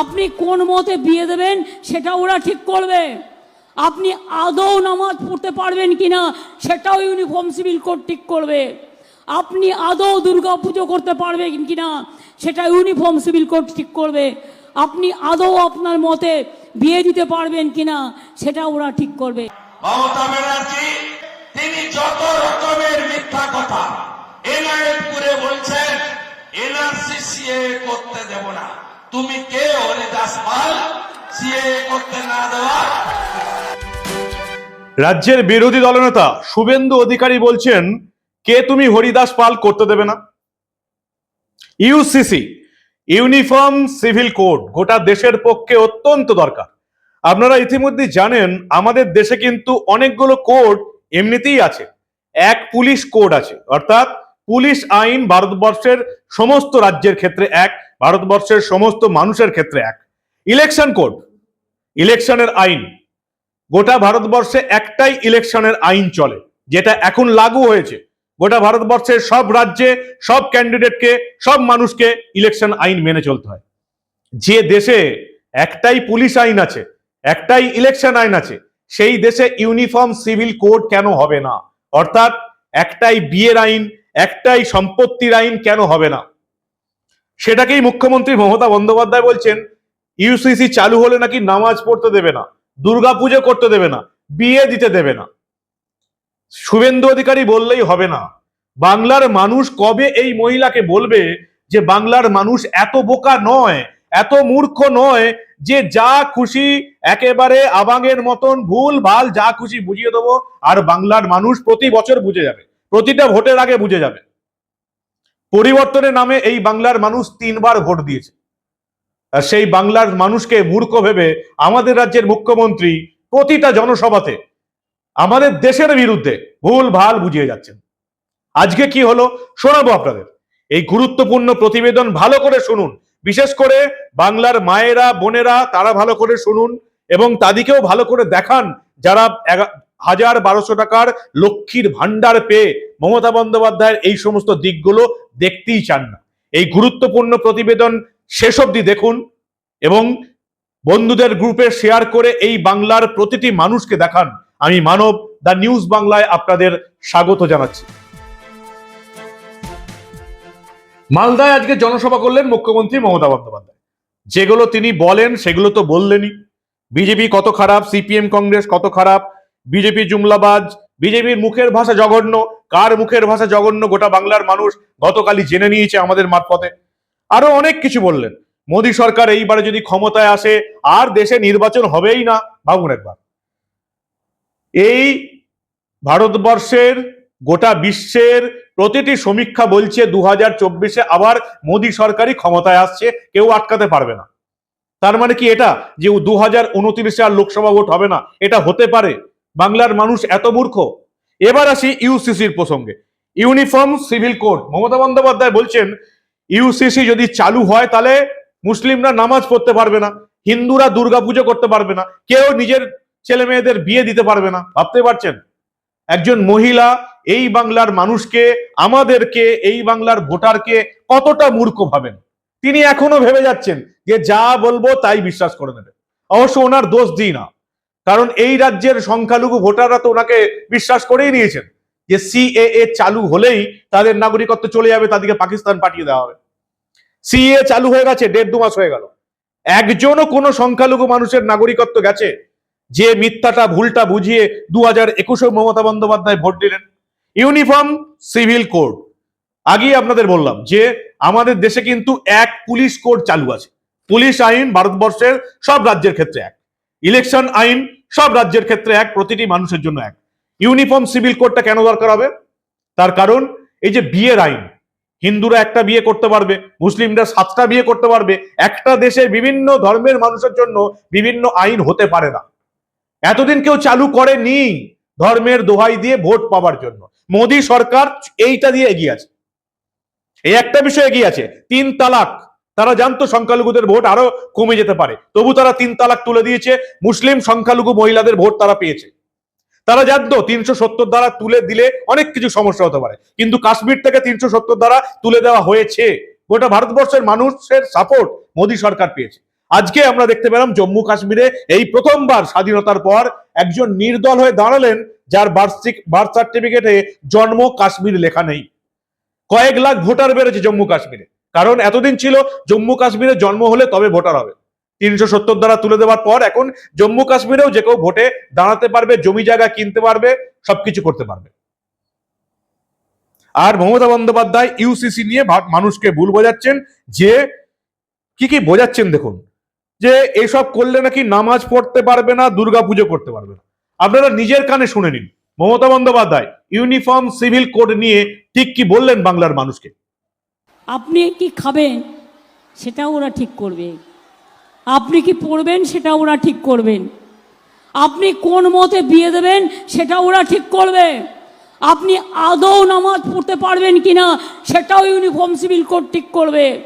আপনি কোন মতে বিয়ে দেবেন সেটা ওরা ঠিক করবে। আপনি আদৌ নামাজ পড়তে পারবেন কিনা সেটাও ইউনিফর্ম সিভিল কোড ঠিক করবে। আপনি আদৌ দুর্গা পুজো করতে পারবেন কিনা সেটা ইউনিফর্ম সিভিল কোড ঠিক করবে। আপনি আদৌ আপনার মতে বিয়ে দিতে পারবেন কিনা সেটা ওরা ঠিক করবে। মমতা ব্যানার্জি, তিনি যত রকমের মিথ্যা কথা এনআইএফ করে বলছেন এনআরসি করতে দেব না। তুমি কে হরিদাস পাল সিএ করতে না দেওয়া? রাজ্যের বিরোধী দলনেতা শুভেন্দু অধিকারী বলছেন, কে তুমি হরিদাস পাল করতে দেবে না? ইউসিসি ইউনিফর্ম সিভিল কোড, গোটা দেশের পক্ষে অত্যন্ত দরকার। আপনারা ইতিমধ্যে জানেন, আমাদের দেশে কিন্তু অনেকগুলো কোড এমনিতেই আছে। এক পুলিশ কোড আছে, অর্থাৎ পুলিশ আইন ভারতবর্ষের সমস্ত রাজ্যের ক্ষেত্রে এক, ভারতবর্ষের সমস্ত মানুষের ক্ষেত্রে এক। ইলেকশন কোড, ইলেকশনের আইন। গোটা ভারতবর্ষে একটাই ইলেকশনের আইন চলে, যেটা এখন লাগু হয়েছে। গোটা ভারতবর্ষের সব রাজ্যে সব ক্যান্ডিডেটকে সব মানুষকে ইলেকশন আইন মেনে চলতে হয়। যে দেশে একটাই পুলিশ আইন আছে, একটাই ইলেকশন আইন আছে, সেই দেশে ইউনিফর্ম সিভিল কোড কেন হবে না? অর্থাৎ একটাই বিয়ের আইন একটাই সম্পত্তির আইন কেন হবে না? সেটাকেই মুখ্যমন্ত্রী মমতা বন্দ্যোপাধ্যায় বলছেন ইউসিসি চালু হলে নাকি নামাজ পড়তে দেবে না দুর্গা পুজো করতে দেবে না, বিয়ে দিতে দেবে না। শুভেন্দু অধিকারী বললেই হবে না। বাংলার মানুষ কবে এই মহিলাকে বলবে যে বাংলার মানুষ এত বোকা নয়, এত মূর্খ নয়, যে যা খুশি একেবারে আবাঙের মতন ভুল ভালো যা খুশি বুঝিয়ে দেবো, আর বাংলার মানুষ প্রতি বছর বুঝে যাবে। প্রতিটা ভোটের আগে বুঝে যাবে। পরিবর্তনের নামে এই বাংলার মানুষ তিনবার ভোট দিয়েছে। আর সেই বাংলার মানুষকে মূর্খ ভেবে আমাদের রাজ্যের মুখ্যমন্ত্রী প্রতিটা জনসভাতে আমাদের দেশের বিরুদ্ধে ভুল ভালো বুঝিয়ে যাচ্ছেন। আজকে কি হলো শোনাবো আপনাদের। এই গুরুত্বপূর্ণ প্রতিবেদন ভালো করে শুনুন। বিশেষ করে বাংলার মায়েরা, বোনেরা, তারা ভালো করে শুনুন এবং তাদেরকেও ভালো করে দেখান যারা হাজার বারোশো টাকার লক্ষ্মীর ভান্ডার পেয়ে মমতা বন্দ্যোপাধ্যায়ের এই সমস্ত দিকগুলো দেখতেই চান না। এই গুরুত্বপূর্ণ প্রতিবেদন শেষ অবধি দেখুন এবং বন্ধুদের গ্রুপে শেয়ার করে এই বাংলার প্রতিটি মানুষকে দেখান। আমি মানব, দ্য নিউজ বাংলায় আপনাদের স্বাগত জানাচ্ছি। মালদায় আজকে জনসভা করলেন মুখ্যমন্ত্রী মমতা বন্দ্যোপাধ্যায়। যেগুলো তিনি বলেন, সেগুলো তো বললেনই। বিজেপি কত খারাপ, সিপিএম, কংগ্রেস কত খারাপ বিজেপি জুমলাবাজ, বিজেপির মুখের ভাষা জঘন্য, কার মুখের ভাষা জঘন্য গোটা বাংলার মানুষ গতকালই জেনে নিয়েছে আমাদের মারফতে। আরও অনেক কিছু বললেন। মোদী সরকার এইবারে যদি ক্ষমতায় আসে, আর দেশে নির্বাচন হবেই না? ভাবুন একবার। এই ভারতবর্ষের গোটা বিশ্বের প্রতিটি সমীক্ষা বলছে দু হাজার চব্বিশে আবার মোদী সরকারই ক্ষমতায় আসছে, কেউ আটকাতে পারবে না। তার মানে কি এটা? যে দু হাজার উনত্রিশে আর লোকসভা ভোট হবে না, এটা হতে পারে? বাংলার মানুষ এত মূর্খ। এবার আসি ইউসিসির প্রসঙ্গে। Uniform civil code. Mamata Bandyopadhyay বলছেন ইউসিসি যদি চালু হয় তাহলে মুসলিমরা নামাজ পড়তে পারবে না, হিন্দুরা দুর্গাপুজো করতে পারবে না, কেউ নিজের ছেলে মেয়েদের বিয়ে দিতে পারবে না। ভাবতে পারছেন? একজন মহিলা এই বাংলার মানুষকে, আমাদেরকে, এই বাংলার ভোটারকে কতটা মূর্খ ভাবেন? তিনি এখনও ভেবে যাচ্ছেন যে যা বলব তাই বিশ্বাস করে নেবে। অবশ্য ওনার দোষ দিই না। কারণ এই রাজ্যের সংখ্যালঘু ভোটাররা তো ওনাকে বিশ্বাস করেই নিয়েছেন যে সিএএ চালু হলেই তাদের নাগরিকত্ব চলে যাবে, তাদেরকে পাকিস্তান পাঠিয়ে দেওয়া হবে। সিএ চালু হয়ে গেছে, দেড় দু মাস হয়ে গেল। একজনও কোনো সংখ্যালঘু মানুষের নাগরিকত্ব গেছে যে মিথ্যাটা, ভুলটা বুঝিয়ে দু হাজার একুশে মমতা বন্দ্যোপাধ্যায় ভোট দিলেন। Uniform civil code. আগেই আপনাদের বললাম যে আমাদের দেশে কিন্তু এক পুলিশ কোড চালু আছে। পুলিশ আইন, ভারতবর্ষের সব রাজ্যের ক্ষেত্রে এক। ইলেকশন আইন সব রাজ্যের ক্ষেত্রে এক, প্রতিটি মানুষের জন্য এক। ইউনিফর্ম সিভিল কোডটা কেন দরকার হবে? তার কারণ, এই যে বিয়ের আইন, হিন্দুরা একটা বিয়ে করতে পারবে, মুসলিমরা সাতটা বিয়ে করতে পারবে, একটা দেশে বিভিন্ন ধর্মের মানুষের জন্য বিভিন্ন আইন হতে পারে না। এতদিন কেউ চালু করেনি ধর্মের দোহাই দিয়ে ভোট পাওয়ার জন্য। মোদী সরকার এইটা দিয়ে এগিয়ে আছে। এই একটা বিষয় এগিয়ে আছে, তিন তালাক। তারা জানতো সংখ্যালঘুদের ভোট আরও কমে যেতে পারে। তবু তারা তিন তালাক তুলে দিয়েছে, মুসলিম সংখ্যালঘু মহিলাদের ভোট তারা পেয়েছে। তারা জানতো তিনশো সত্তর দ্বারা তুলে দিলে অনেক কিছু সমস্যা হতে পারে। কিন্তু কাশ্মীর থেকে তিনশো সত্তর দ্বারা তুলে দেওয়া হয়েছে। গোটা ভারতবর্ষের মানুষের সাপোর্ট মোদী সরকার পেয়েছে। আজকে আমরা দেখতে পেলাম জম্মু কাশ্মীরে এই প্রথমবার স্বাধীনতার পর একজন নির্দল হয়ে দাঁড়ালেন, যার বার্ষিক বার্থ সার্টিফিকেটে জন্ম কাশ্মীর লেখা নেই। কয়েক লাখ ভোটার বেড়েছে জম্মু কাশ্মীরে। কারণ এতদিন ছিল জম্মু কাশ্মীরে জন্ম হলে তবে ভোটার হবে। তিনশো সত্তর দ্বারা তুলে দেওয়ার পর এখন জম্মু কাশ্মীরেও যে কেউ ভোটে দাঁড়াতে পারবে, জমি জায়গা কিনতে পারবে, সবকিছু করতে পারবে। আর মমতা বন্দ্যোপাধ্যায় ইউসিসি নিয়ে মানুষকে ভুল বোঝাচ্ছেন, যে কি কি বোঝাচ্ছেন দেখুন, যে এসব করলে নাকি নামাজ পড়তে পারবে না দুর্গা পুজো করতে পারবে না। আপনারা নিজের কানে শুনে নিন। Mamata Bandyopadhyay uniform, civil code নিয়ে ঠিক কি বললেন বাংলার মানুষকে? আপনি কি খাবেন? সেটাও ওরা ঠিক করবে। আপনি কি পড়বেন? সেটা ওরা ঠিক করবেন আপনি কোন মতে বিয়ে দেবেন? সেটা ওরা ঠিক করবে। আপনি আদৌ নামাজ পড়তে পারবেন কিনা? সেটাও ইউনিফর্ম সিভিল কোড ঠিক করবে।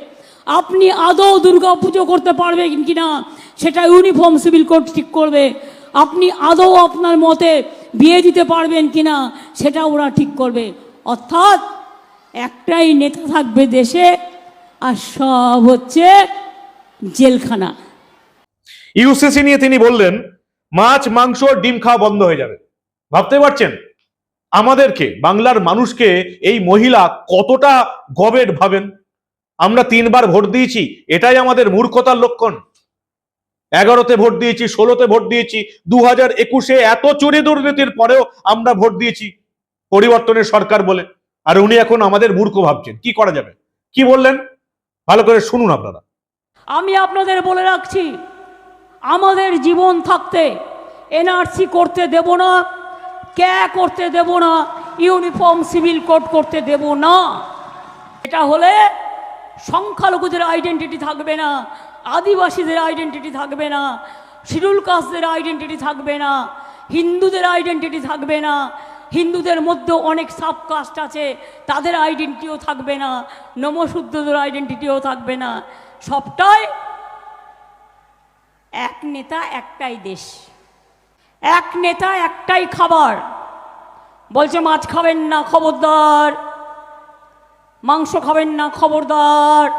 আপনি আদৌ দুর্গা পুজো করতে পারবেন কিনা? সেটা ইউনিফর্ম সিভিল কোড ঠিক করবে। আপনি আদৌ আপনার মতে বিয়ে দিতে পারবেন কিনা? সেটা ওরা ঠিক করবে। অর্থাৎ একটাই নেতা থাকবে দেশে, আর সব হচ্ছে জেলখানা। ইউসিসি নিয়ে তিনি বললেন, মাছ, মাংস, ডিম খাওয়া বন্ধ হয়ে যাবে। ভাবতে পারছেন? আমাদেরকে, বাংলার মানুষকে এই মহিলা কতটা গবেট ভাবেন? আমরা তিনবার ভোট দিয়েছি, এটাই আমাদের মূর্খতার লক্ষণ। এগারোতে ভোট দিয়েছি, ষোলোতে ভোট দিয়েছি দু হাজার একুশে এত চুরি দুর্নীতির পরেও আমরা ভোট দিয়েছি, পরিবর্তনের সরকার বলে। আর উনি এখন আমাদের মূর্খ ভাবছেন। কি করা যাবে? কি বললেন? ভালো করে শুনুন আপনারা। আমি আপনাদের বলে রাখছি, আমাদের জীবন থাকতে এনআরসি করতে দেব না, ক্যা করতে দেব না, ইউনিফর্ম সিভিল কোড করতে দেব না। এটা হলে সংখ্যালঘুদের আইডেন্টিটি থাকবে না, আদিবাসীদের আইডেন্টিটি থাকবে না, শিডিউল কাস্টদের আইডেন্টিটি থাকবে না, হিন্দুদের আইডেন্টিটি থাকবে না হিন্দুদের মধ্যেও অনেক সাব কাস্ট আছে, তাদের আইডেন্টিটিও থাকবে না নমশুদ্ধদের আইডেন্টিটিও থাকবে না, সবটাই এক নেতা একটাই দেশ। এক নেতা একটাই খাবার। বলছে, মাছ খাবেন না, খবরদার। মাংস খাবেন না, খবরদার।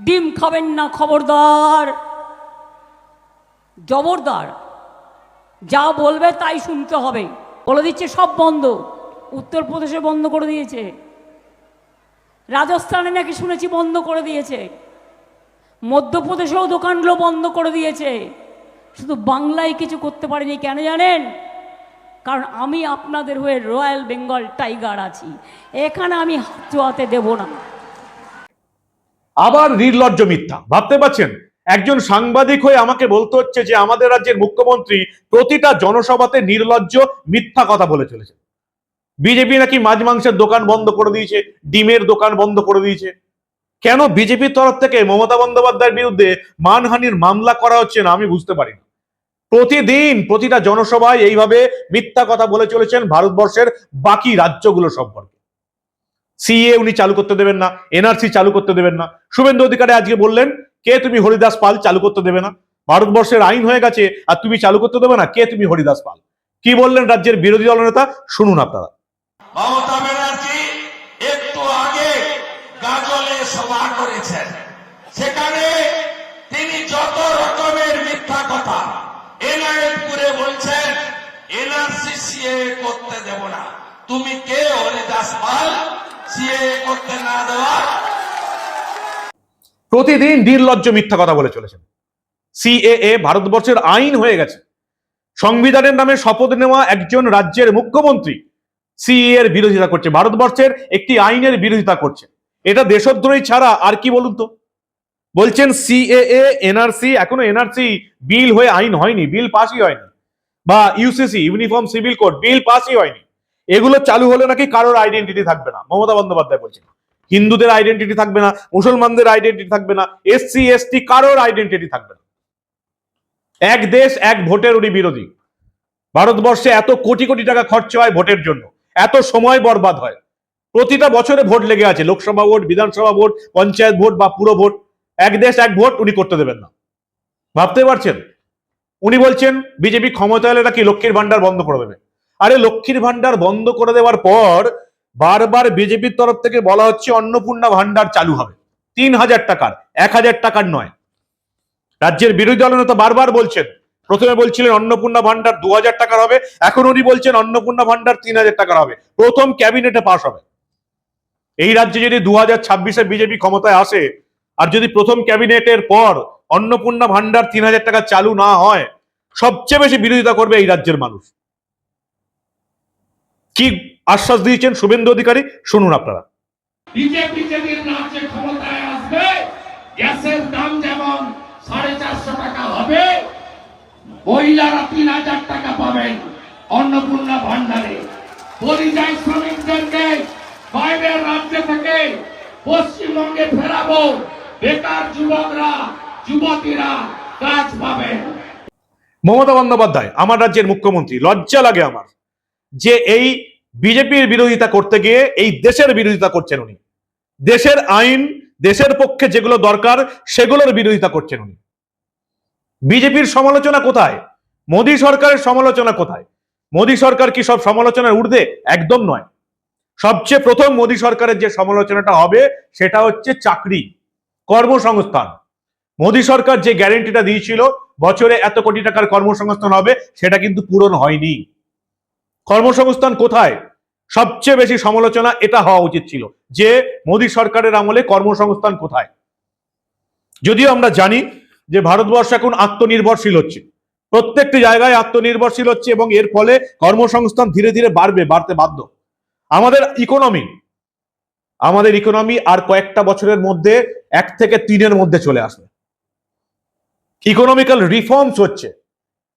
ডিম খাবেন না, খবরদার। জবরদার। যা বলবে তাই শুনতে হবে। বলে দিচ্ছে, সব বন্ধ। উত্তরপ্রদেশে বন্ধ করে দিয়েছে। রাজস্থানে নাকি শুনেছি বন্ধ করে দিয়েছে। মধ্যপ্রদেশেও দোকানগুলো বন্ধ করে দিয়েছে। শুধু বাংলায় কিছু করতে পারিনি, কেন জানেন? কারণ আমি আপনাদের হয়ে রয়্যাল বেঙ্গল টাইগার আছি। এখানে আমি হাত চোয়াতে দেব না। আবার নির্লজ্জ মিথ্যা। ভাবতে পারছেন? একজন সাংবাদিক হয়ে আমাকে বলতে হচ্ছে যে আমাদের রাজ্যের মুখ্যমন্ত্রী প্রতিটা জনসভাতে নির্লজ্জ, মিথ্যা কথা বলে চলেছে বিজেপি নাকি মাছ মাংসের দোকান বন্ধ করে দিয়েছে, ডিমের দোকান বন্ধ করে দিয়েছে। কেন বিজেপির তরফ থেকে মমতা বন্দ্যোপাধ্যায়ের বিরুদ্ধে মানহানির মামলা করা হচ্ছে না আমি বুঝতে পারি না। প্রতিদিন প্রতিটা জনসভায় এইভাবে মিথ্যা কথা বলে চলেছেন ভারতবর্ষের বাকি রাজ্যগুলো সম্পর্কে। সিএ উনি চালু করতে দেবেন না, এনআরসি চালু করতে দেবেন না। শুভেন্দু অধিকারী আজকে বললেন কে তুমি হরিদাস পাল চালু করতে দেবে না? ভারতবর্ষের আইন হয়ে গেছে আর তুমি চালু করতে দেবে না? কে তুমি হরিদাস পাল? কি বললেন রাজ্যের বিরোধী দলনেতা শুনুন আপনারা। মমতা ব্যানার্জি একটু আগে গাজলে সভা করেছেন। সেখানে তিনি যত রকমের মিথ্যা কথা এনআইএফ করে বলছেন এনআরসি সিএ করতে দেব না। তুমি কে হরিদাস পাল? সিএ করতে না দেওয়া প্রতিদিন নির্লজ্জ মিথ্যা কথা বলে চলেছেন। সিএএ ভারতবর্ষের আইন হয়ে গেছে। সংবিধানের নামে শপথ নেওয়া একজন রাজ্যের মুখ্যমন্ত্রী সিএ এর বিরোধিতা করছে, ভারতবর্ষের একটি আইনের বিরোধিতা করছে। এটা দেশদ্রোহী ছাড়া আর কি বলুন তো? বলছেন সিএএ, এনআরসি, এখনও এনআরসি বিল হয়ে আইন হয়নি, বিল পাসই হয়নি। বা UCC, uniform civil code, bill পাসই হয়নি। এগুলো চালু হলে নাকি কারোর আইডেন্টিটি থাকবে না? মমতা বন্দ্যোপাধ্যায় বলছেন। হিন্দুদের আইডেন্টিটি থাকবে না, মুসলমানদের আইডেন্টিটি থাকবে না এসসি এসটি কারোর আইডেন্টিটি থাকবে না। এক দেশ, এক ভোটের উনি বিরোধী। ভারতবর্ষে এত কোটি কোটি টাকা খরচ হয় ভোটের জন্য, এত সময় বরবাদ হয়। প্রতিটা বছরে ভোট লেগে আছে, Lok Sabha vote, Vidhan Sabha vote, panchayat vote বা পুরো ভোট। এক দেশ, এক ভোট উনি করতে দেবেন না। ভাবতে পারছেন? উনি বলছেন, বিজেপি ক্ষমতা এলে নাকি লক্ষ্মীর ভান্ডার বন্ধ করে দেবে। আরে লক্ষ্মীর ভান্ডার বন্ধ করে দেওয়ার পর বারবার বিজেপির তরফ থেকে বলা হচ্ছে অন্নপূর্ণা ভান্ডার চালু হবে। তিন হাজার টাকার, এক হাজার টাকার নয়। রাজ্যের বিরোধী দলনেতা বারবার বলছেন, প্রথমে বলছিলেন অন্নপূর্ণা ভান্ডার দু হাজার টাকার হবে, এখন উনি বলছেন অন্নপূর্ণা ভান্ডার তিন হাজার টাকার হবে। প্রথম ক্যাবিনেটে পাশ হবে। এই রাজ্যে যদি দু হাজার ছাব্বিশে বিজেপি ক্ষমতায় আসে, আর যদি প্রথম ক্যাবিনেটের পর অন্নপূর্ণা ভান্ডার তিন হাজার টাকা চালু না হয়, সবচেয়ে বেশি বিরোধিতা করবে এই রাজ্যের মানুষ। কি আশ্বাস দিয়েছেন শুভেন্দু অধিকারী। শুনুন আপনারা। বিজেপি যেদিন রাজ্যে ক্ষমতায় আসবে গ্যাসের দাম যেমন সাড়ে চারশো টাকা হবে মহিলারা তিন হাজার টাকা পাবেন অন্নপূর্ণা ভান্ডারে। পরিযায়ী শ্রমিকদেরকে বাইরের রাজ্য থেকে পশ্চিমবঙ্গে ফেরাবো। বেকার যুবকরা যুবতীরা কাজ পাবেন। মমতা বন্দ্যোপাধ্যায় আমার রাজ্যের মুখ্যমন্ত্রী লজ্জা লাগে আমার যে এই বিজেপির বিরোধিতা করতে গিয়ে এই দেশের বিরোধিতা করছেন উনি। দেশের আইন, দেশের পক্ষে যেগুলো দরকার, সেগুলোর বিরোধিতা করছেন উনি। বিজেপির সমালোচনা কোথায়? মোদী সরকারের সমালোচনা কোথায়? মোদী সরকার কি সব সমালোচনার ঊর্ধ্বে? একদম নয়। সবচেয়ে প্রথম মোদী সরকারের যে সমালোচনাটা হবে, সেটা হচ্ছে চাকরি, কর্মসংস্থান। মোদী সরকার যে গ্যারেন্টিটা দিয়েছিল, বছরে এত কোটি টাকার কর্মসংস্থান হবে, সেটা কিন্তু পূরণ হয়নি। কর্মসংস্থান কোথায়? সবচেয়ে বেশি সমালোচনা এটা হওয়া উচিত ছিল যে মোদী সরকারের আমলে কর্মসংস্থান কোথায়? যদিও আমরা জানি যে ভারতবর্ষ এখন আত্মনির্ভরশীল হচ্ছে। প্রত্যেকটি জায়গায় আত্মনির্ভরশীল হচ্ছে এবং এর ফলে কর্মসংস্থান ধীরে ধীরে বাড়বে, বাড়তে বাধ্য। আমাদের ইকোনমি আমাদের ইকোনমি আর কয়েকটা বছরের মধ্যে, এক থেকে তিনের মধ্যে চলে আসবে। ইকোনমিক্যাল রিফর্মস হচ্ছে।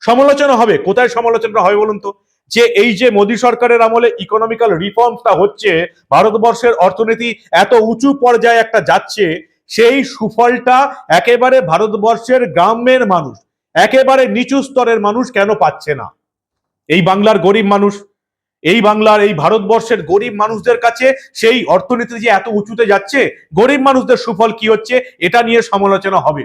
সমালোচনা হবে। কোথায় সমালোচনা হবে বলুন তো? যে এই যে মোদী সরকারের আমলে ইকোনমিক্যাল রিফর্মসটা হচ্ছে, ভারতবর্ষের অর্থনীতি এত উঁচু পর্যায়ে একটা যাচ্ছে, সেই সুফলটা একেবারে ভারতবর্ষের গ্রামের মানুষ, একেবারে নিচু স্তরের মানুষ কেন পাচ্ছে না? এই বাংলার গরিব মানুষ, এই বাংলার, এই ভারতবর্ষের গরিব মানুষদের কাছে সেই অর্থনীতি যে এত উঁচুতে যাচ্ছে, গরিব মানুষদের সুফল কি হচ্ছে, এটা নিয়ে সমালোচনা হবে।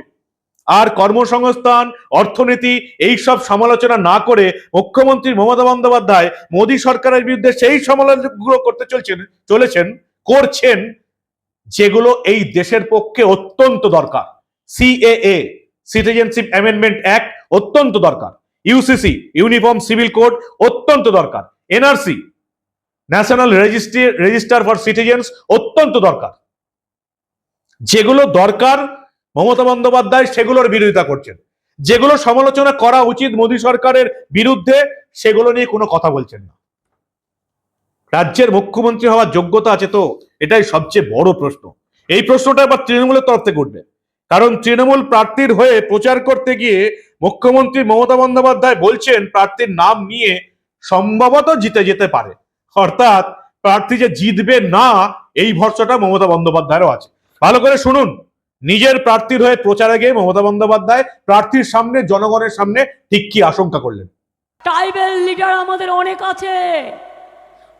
আর কর্মসংস্থান, অর্থনীতি এই সব সমালোচনা না করে মুখ্যমন্ত্রী মমতা বন্দ্যোপাধ্যায় মোদী সরকারের বিরুদ্ধে সেই সমালোচনাগুলো করতে চলছেন, চলেছেন, করছেন, যেগুলো এই দেশের পক্ষে অত্যন্ত দরকার। সিএএ, সিটিজেনশিপ অ্যামেন্ডমেন্ট অ্যাক্ট, অত্যন্ত দরকার। ইউসিসি ইউনিফর্ম সিভিল কোড, অত্যন্ত দরকার। NRC, national registry, register for citizens, অত্যন্ত দরকার। যেগুলো দরকার মমতা বন্দ্যোপাধ্যায় সেগুলোর বিরোধিতা করছেন। যেগুলো সমালোচনা করা উচিত মোদী সরকারের বিরুদ্ধে, সেগুলো নিয়ে কোনো কথা বলছেন না। রাজ্যের মুখ্যমন্ত্রী হওয়ার যোগ্যতা আছে তো? এটাই সবচেয়ে বড় প্রশ্ন। এই প্রশ্নটা এবার তৃণমূলের তরফ থেকে উঠবে। কারণ তৃণমূল প্রার্থীর হয়ে প্রচার করতে গিয়ে মুখ্যমন্ত্রী মমতা বন্দ্যোপাধ্যায় বলছেন, প্রার্থীর নাম নিয়ে সম্ভবত জিতে যেতে পারে। অর্থাৎ প্রার্থী যে জিতবে না, এই ভরসাটা মমতা বন্দ্যোপাধ্যায়েরও আছে। ভালো করে শুনুন। নিজের প্রার্থীর হয়ে প্রচারে গিয়ে মমতা বন্দ্যোপাধ্যায় প্রার্থীর সামনে জনগণের সামনে ঠিক কি আশঙ্কা করলেন? ট্রাইবেল লিডার আমাদের অনেক আছে।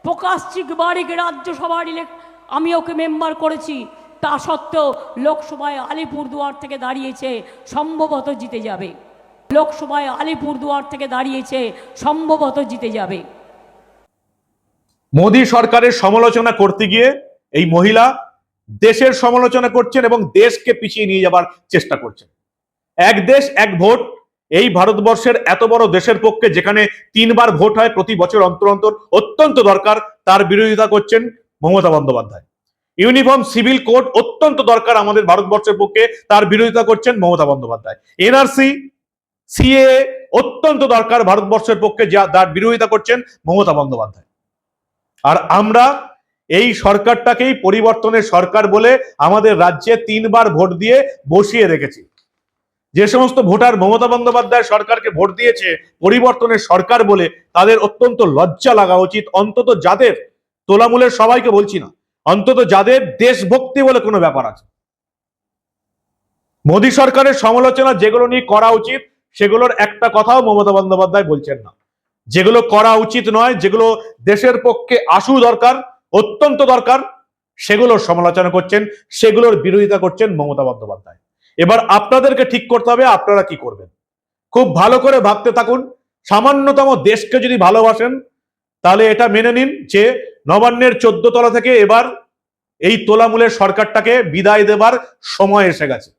প্রকাশ চিকবাড়িকে রাজ্যসভার ইলেক আমি ওকে মেম্বার করেছি। তা সত্ত্বেও লোকসভায় আলিপুরদুয়ার থেকে দাঁড়িয়েছে সম্ভবত জিতে যাবে। লোকসভায় আলিপুরদুয়ার থেকে দাঁড়িয়েছে সম্ভবত জিতে যাবে। মোদী সরকারের সমালোচনা করতে গিয়ে এই মহিলা দেশের সমালোচনা করছেন এবং দেশকে পিছিয়ে নিয়ে যাবার চেষ্টা করছেন। এক দেশ, এক ভোট, এই ভারতবর্ষের এত বড় দেশের পক্ষে যেখানে তিনবার ভোট হয় প্রতি বছর অন্তর অন্তর অত্যন্ত দরকার, তার বিরোধিতা করছেন Mamata Bandyopadhyay. Uniform civil code অত্যন্ত দরকার আমাদের ভারতবর্ষের পক্ষে, তার বিরোধিতা করছেন মমতা বন্দ্যোপাধ্যায়। এনআরসি সিএ অত্যন্ত দরকার ভারতবর্ষের পক্ষে, যা, তার বিরোধিতা করছেন মমতা বন্দ্যোপাধ্যায়। আর আমরা এই সরকারটাকেই পরিবর্তনের সরকার বলে আমাদের রাজ্যে তিনবার ভোট দিয়ে বসিয়ে রেখেছি। যে সমস্ত ভোটার মমতা বন্দ্যোপাধ্যায় সরকারকে ভোট দিয়েছে, পরিবর্তনের সরকার বলে তাদের অত্যন্ত লজ্জা লাগা উচিত। অন্তত যাদের, তোলামূলের সবাইকে বলছি না, অন্তত যাদের দেশভক্তি বলে কোনো ব্যাপার আছে। মোদী সরকারের সমালোচনা যেগুলো নিয়ে করা উচিত, সেগুলোর একটা কথাও মমতা বন্দ্যোপাধ্যায় বলছেন না। যেগুলো করা উচিত নয়, যেগুলো দেশের পক্ষে আশু দরকার অত্যন্ত দরকার। সেগুলোর সমালোচনা করছেন, সেগুলোর বিরোধিতা করছেন মমতা বন্দ্যোপাধ্যায়। এবার আপনাদেরকে ঠিক করতে হবে, আপনারা কি করবেন? খুব ভালো করে ভাবতে থাকুন, সামান্যতম দেশকে যদি ভালোবাসেন, তাহলে এটা মেনে নিন যে নবান্নের চোদ্দ তলা থেকে এবার এই তোলামূলের সরকারটাকে বিদায় দেবার সময় এসে গেছে।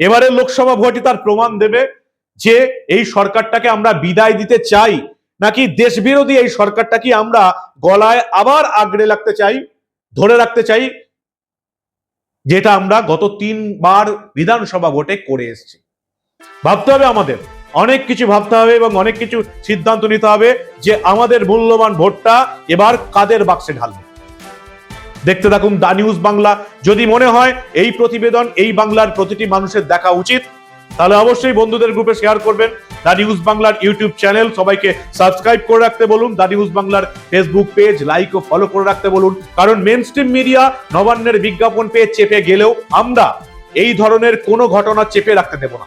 এবারে লোকসভা ভোটই তার প্রমাণ দেবে যে এই সরকারটাকে আমরা বিদায় দিতে চাই। নাকি দেশবিরোধী এই সরকারটাকে আমরা গলায় আবার আগড়ে রাখতে চাই, ধরে রাখতে চাই, যেটা আমরা গত তিনবার বিধানসভা ভোটে করে এসেছি? ভাবতে হবে আমাদের। অনেক কিছু ভাবতে হবে এবং অনেক কিছু সিদ্ধান্ত নিতে হবে যে আমাদের মূল্যবান ভোটটা এবার কাদের বাক্সে ঢালবে। দেখতে থাকুন দা নিউজ বাংলা। যদি মনে হয় এই প্রতিবেদন, এই বাংলার প্রতিটি মানুষের দেখা উচিত। তাহলে অবশ্যই বন্ধুদের গ্রুপে শেয়ার করবেন। দা নিউজ বাংলার ইউটিউব চ্যানেল সবাইকে সাবস্ক্রাইব করে রাখতে বলুন। দা নিউজ বাংলার ফেসবুক পেজ লাইক ও ফলো করে রাখতে বলুন। কারণ মেন স্ট্রিম মিডিয়া নবান্নের বিজ্ঞাপন পেয়ে চেপে গেলেও আমরা এই ধরনের কোনো ঘটনা চেপে রাখতে দেব না।